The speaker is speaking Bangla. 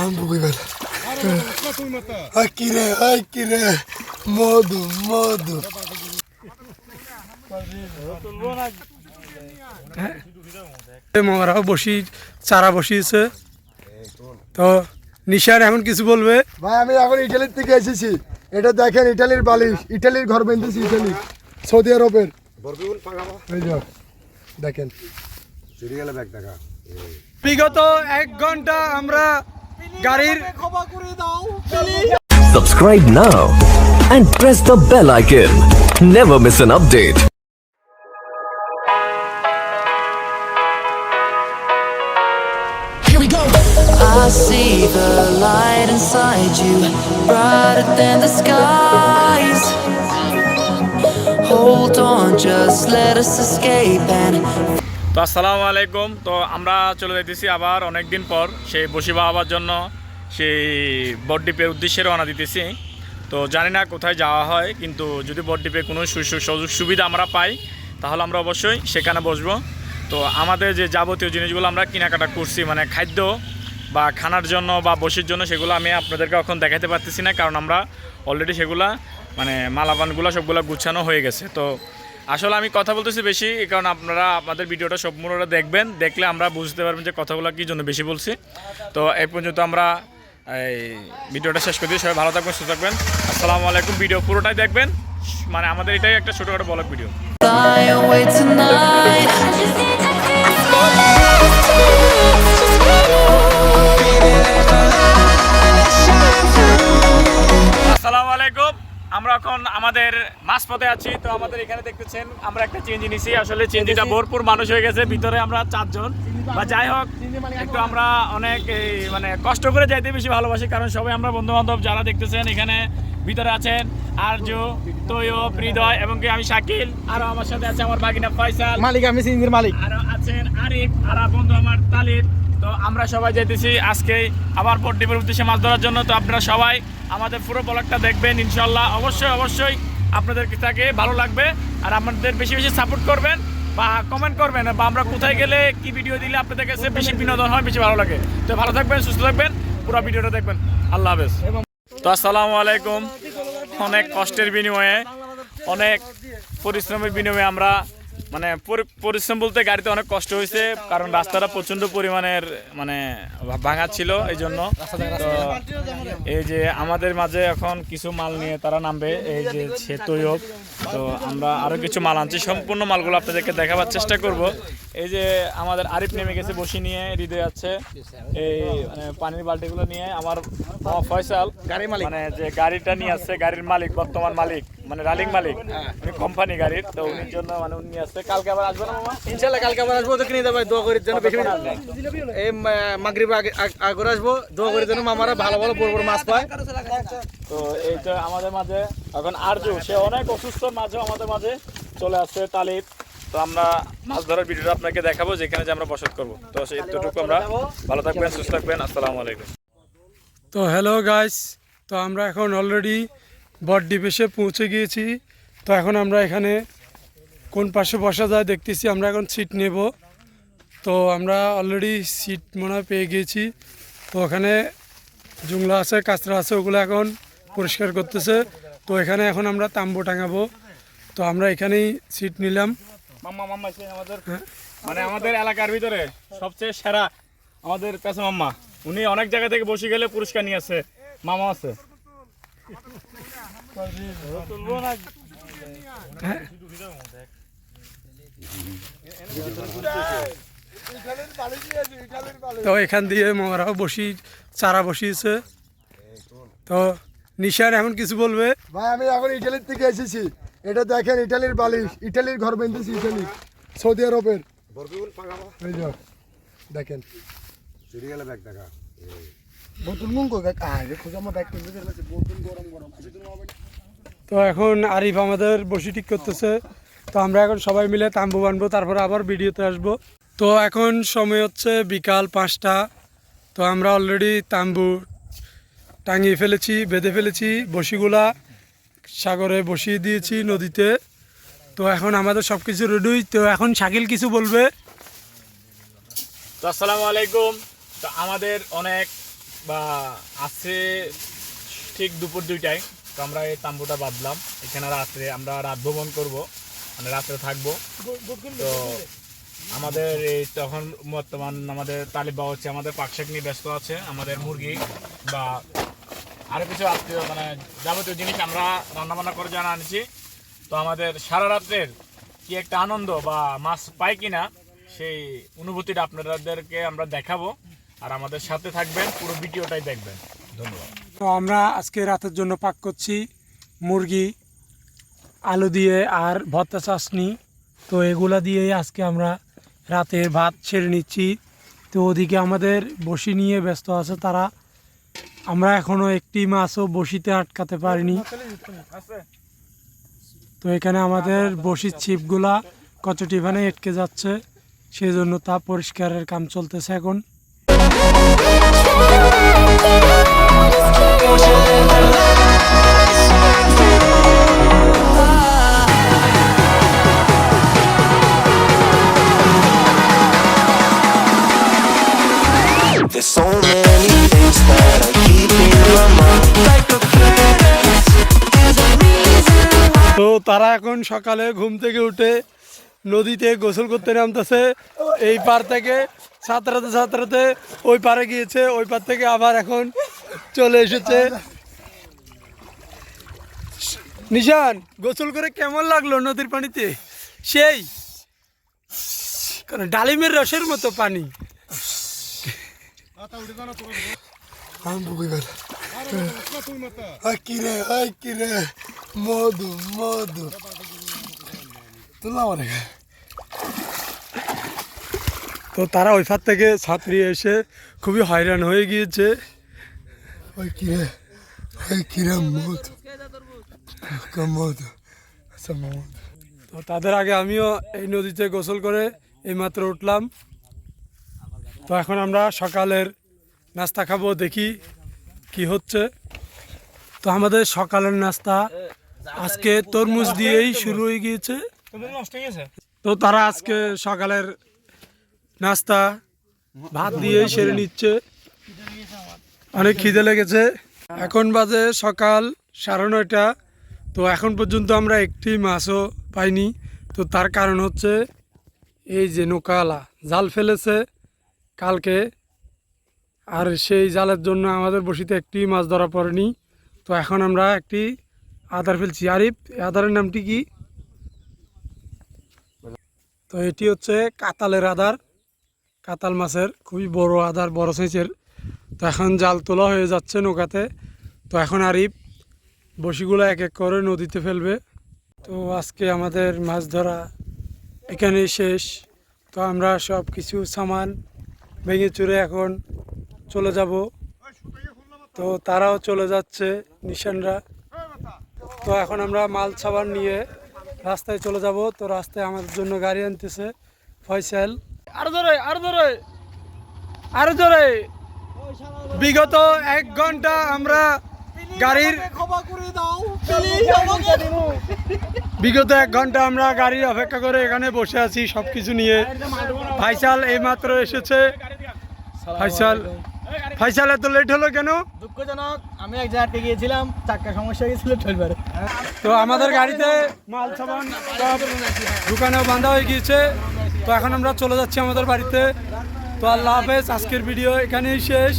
আমি বুঝিবার কিরে হাই কিরে মধু মধু। মরাও বসি চারা বসিয়েছে। তো নিশান এখন কিছু বলবে? ভাই আমি এখন ইটালির থেকে এসেছি। এটা দেখেন ইটালির বালিশ ইটালির ঘর বেঁধেছি ইটালি সৌদি আরবের। দেখেন। বিগত এক ঘণ্টা আমরা গাড়ির Subscribe now and press the bell icon. Never miss an update. I see the light inside you, brighter than the skies. Hold on, just let us escape and তো আসসালামু আলাইকুম। তো আমরা চলে যাইতেছি আবার অনেক দিন পর সেই বসিবা হওয়ার জন্য সেই বডদ্বীপের উদ্দেশ্যে রওনা দিতেছি। তো জানি না কোথায় যাওয়া হয়, কিন্তু যদি বডদ্বীপে কোনো সুযোগ সুবিধা আমরা পাই, তাহলে আমরা অবশ্যই সেখানে বসবো। তো আমাদের যে যাবতীয় জিনিসগুলো আমরা কেনাকাটা করছি মানে খাদ্য বা খানার জন্য বা বসির জন্য, সেগুলো আমি আপনাদেরকে এখন দেখাতে পারতেছি না, কারণ আমরা অলরেডি সেগুলা মানে মালাবানগুলো সবগুলো গুছানো হয়ে গেছে। তো আসলে আমি কথা বলতেছি বেশি কারণ আপনারা আপনাদের ভিডিওটা সম্পূর্ণটা দেখবেন, দেখলে আমরা বুঝতে পারবেন যে কথাগুলো কী জন্য বেশি বলছি। তো এই পর্যন্ত আমরা এই ভিডিওটা শেষ করে দিই, সবাই ভালো থাকবেন, সুস্থ থাকবেন। আসসালামু আলাইকুম, ভিডিও পুরোটাই দেখবেন। মানে আমাদের এটাই একটা ছোটোখাটো বলক ভিডিও। আমাদের মাঝপথে আছি তো আমাদের এখানে দেখতেছেন আমরা একটা চেঞ্জি নিছি। আসলে চেঞ্জিটা ভরপুর মানুষ হয়ে গেছে ভিতরে আমরা চারজন। বা যাই হোক একটু আমরা অনেক মানে কষ্ট করে যাইতে বেশি ভালোবাসি কারণ সবাই আমরা বন্ধু বান্ধব যারা দেখতেছেন এখানে ভিতরে আছেন আরজু তৈয়ব হৃদয় এবং কি আমি শাকিল আরও আমার সাথে আছে আমার বাগিনা ফয়সাল মালিক আমি সিঙ্গির মালিক। আরও আছেন আরিফ আর বন্ধু আমার তালির তো আমরা সবাই যেতেছি আজকে আবার পট্টিপুর উদ্দেশ্যে মাছ ধরার জন্য। তো আপনারা সবাই আমাদের পুরো ব্লগটা দেখবেন, ইনশাল্লাহ। অবশ্যই অবশ্যই আপনাদের তাকে ভালো লাগবে। আর আপনাদের বেশি বেশি সাপোর্ট করবেন বা কমেন্ট করবেন বা আমরা কোথায় গেলে কি ভিডিও দিলে আপনাদের কাছে বেশি বিনোদন হয়, বেশি ভালো লাগে। তো ভালো থাকবেন, সুস্থ থাকবেন, পুরো ভিডিওটা দেখবেন। আল্লাহ হাফেজ। তো আসসালামু আলাইকুম। অনেক কষ্টের বিনিময়ে, অনেক পরিশ্রমের বিনিময়ে আমরা মানে পরি- পরিশ্রম বলতে গাড়িতে অনেক কষ্ট হয়েছে কারণ রাস্তাটা প্রচণ্ড পরিমাণের মানে ভাঙা ছিল এই জন্য তো এই যে আমাদের মাঝে এখন কিছু মাল নিয়ে তারা নামবে এই যে সে তৈয়ব। তো আমরা আরও কিছু মাল আনছি সম্পূর্ণ মালগুলো আপনাদেরকে দেখাবার চেষ্টা করব। এই যে আমাদের আরিফ নেমে গেছে বসি নিয়ে হৃদয় আছে। এই মানে পানির বালতিগুলো নিয়ে আমার ফয়সাল গাড়ি মালিক। মানে যে গাড়িটা নিয়ে আসছে গাড়ির মালিক বর্তমান মালিক। মানে রালিং মালিক। উনি কোম্পানি গাড়ির তো উনির জন্য মানে উনি আসছে। কালকে আবার আসবে না মামা? ইনশাল্লাহ কালকে আবার আসব তো কিনে দেবো দোয়া করি যেন বেশি এই মাগরিব আগে আগ- আসব দোয়া করি যেন মামারা ভালো ভালো বড় বড় মাছ পায়। তো এই তো আমাদের মাঝে এখন আরজু সে অনেক অসুস্থ মাঝেও আমাদের মাঝে চলে আসছে তালিব তো আমরা মাছ ধরার ভিডিওটা আপনাকে দেখাবো যেখানে যে আমরা বসত করব। তো সেই এতটুকু আমরা ভালো থাকবেন সুস্থ থাকবেন আসসালামু আলাইকুম। তো হ্যালো গাইস তো আমরা এখন অলরেডি বডদ্বীপ এসে পৌঁছে গিয়েছি। তো এখন আমরা এখানে কোন পাশে বসা যায় দেখতেছি আমরা এখন সিট নেব। তো আমরা অলরেডি সিট মনে হয় পেয়ে গিয়েছি। তো ওখানে জুংলা আছে কাঁচরা আছে ওগুলো এখন পরিষ্কার করতেছে। তো এখানে এখন আমরা তাম্বু টাঙাবো। তো আমরা এখানেই সিট নিলাম। মাম্মা মানে আমাদের এলাকার ভিতরে সবচেয়ে সেরা আমাদের পেছা মাম্মা। উনি অনেক জায়গা থেকে বসে গেলে পুরস্কার নিয়ে আসে। মামা আছে। তো এখান দিয়ে মরাও বসি চারা বসিয়েছে। তো নিশান এখন কিছু বলবে? ভাই আমি এখন ইটালির থেকে এসেছি। এটা দেখেন ইটালির বালিশ ইটালির ঘর বেঁধেছি ইটালি সৌদি আরবের। দেখেন। বোতল মুঙ্গ আরে খোঁজা আমার ব্যাগ কিনতে বোতল গরম গরম। তো এখন আরিফ আমাদের বসি ঠিক করতেছে। তো আমরা এখন সবাই মিলে তাম্বু বানবো তারপরে আবার ভিডিওতে আসব। তো এখন সময় হচ্ছে বিকাল পাঁচটা। তো আমরা অলরেডি তাম্বু টাঙিয়ে ফেলেছি বেঁধে ফেলেছি বসিগুলা সাগরে বসিয়ে দিয়েছি নদীতে। তো এখন আমাদের সব কিছু রেডি তো এখন শাকিল কিছু বলবে। তো আসসালামু আলাইকুম। তো আমাদের অনেক বা আছে ঠিক দুপুর দুইটায় তো আমরা এই তাম্বুটা বাঁধলাম। এখানে রাত্রে আমরা রাত ভ্রমণ করব মানে রাত্রে থাকব। তো আমাদের এই তখন বর্তমান আমাদের তালিবা হচ্ছে আমাদের পাকশাক নিয়ে ব্যস্ত আছে আমাদের মুরগি বা আরও কিছু আত্মীয় মানে যাবতীয় জিনিস আমরা রান্নাবান্না করে জানা আনছি। তো আমাদের সারা রাত্রের কি একটা আনন্দ বা মাছ পাই কিনা সেই অনুভূতিটা আপনাদেরকে আমরা দেখাবো। আর আমাদের সাথে থাকবেন, পুরো ভিডিওটাই দেখবেন। ধন্যবাদ। তো আমরা আজকে রাতের জন্য পাক করছি মুরগি, আলু দিয়ে আর ভর্তা চাষনি তো এগুলা দিয়েই আজকে আমরা রাতের ভাত ছেড়ে নিচ্ছি। তো ওদিকে আমাদের বসি নিয়ে ব্যস্ত আছে তারা। আমরা এখনও একটি মাছও বসিতে আটকাতে পারিনি। তো এখানে আমাদের বসির ছিপগুলা কচটি ভানে আটকে যাচ্ছে। সেই জন্য তা পরিষ্কারের কাম চলতেছে এখন। তো তারা এখন সকালে ঘুম থেকে উঠে নদীতে গোসল করতে নামতেছে। এই পার থেকে সাঁতরাতে সাঁতরাতে ওই পারে গিয়েছে, ওই পার থেকে আবার এখন চলে এসেছে। নিশান, গোসল করে কেমন লাগল নদীর পানিতে? সেই, কারণ ডালিমের রসের মতো পানি। মধু মধু। অনেক তো তারা ওই ফার থেকে ছাত্রী এসে খুবই হয়রান হয়ে গিয়েছে। ওই কিরে ওই কিরে মধু আচ্ছা তো তাদের আগে আমিও এই নদীতে গোসল করে এইমাত্র উঠলাম। তো এখন আমরা সকালের নাস্তা খাব দেখি কি হচ্ছে। তো আমাদের সকালের নাস্তা আজকে তরমুজ দিয়েই শুরু হয়ে গিয়েছে। হয়ে তো তারা আজকে সকালের নাস্তা, ভাত দিয়েই সেরে নিচ্ছে। অনেক খিদে লেগেছে। এখন বাজে সকাল সাড়ে নয়টা। তো এখন পর্যন্ত আমরা একটি মাছও পাইনি। তো তার কারণ হচ্ছে এই যে নৌকাওয়ালা, জাল ফেলেছে কালকে। আর সেই জালের জন্য আমাদের বসিতে একটি মাছ ধরা পড়েনি। তো এখন আমরা একটি আদার ফেলছি। আরিফ আদারের নামটি কি? তো এটি হচ্ছে কাতালের আদার কাতাল মাছের খুবই বড় আদার বড় সাইজের। তো এখন জাল তোলা হয়ে যাচ্ছে নৌকাতে। তো এখন আরিফ বসিগুলো এক এক করে নদীতে ফেলবে। তো আজকে আমাদের মাছ ধরা এখানেই শেষ। তো আমরা সব কিছু সামান ভেঙে চুরে এখন চলে যাব। তো তারাও চলে যাচ্ছে, নিশানরা। তো এখন আমরা মাল সাবান নিয়ে রাস্তায় চলে যাব। তো রাস্তায় আমাদের জন্য গাড়ি আনতেছে ফয়সাল। আরও ধরে আরও ধরে আরও ধরে বিগত এক ঘণ্টা আমরা গাড়ির বিগত এক ঘণ্টা আমরা গাড়ির অপেক্ষা করে এখানে বসে আছি সবকিছু নিয়ে। ফাইসাল এইমাত্র এসেছে। ফাইসাল ফাইসাল এত লেট হলো কেন? দুঃখজনক আমি এক জায়গাতে গিয়েছিলাম চাক্কা সমস্যা ঠেলবারে তো আমাদের গাড়িতে মাল সামান সব দোকানেও বাঁধা হয়ে গিয়েছে। তো এখন আমরা চলে যাচ্ছি আমাদের বাড়িতে। তো আল্লাহ হাফেজ আজকের ভিডিও এখানেই শেষ।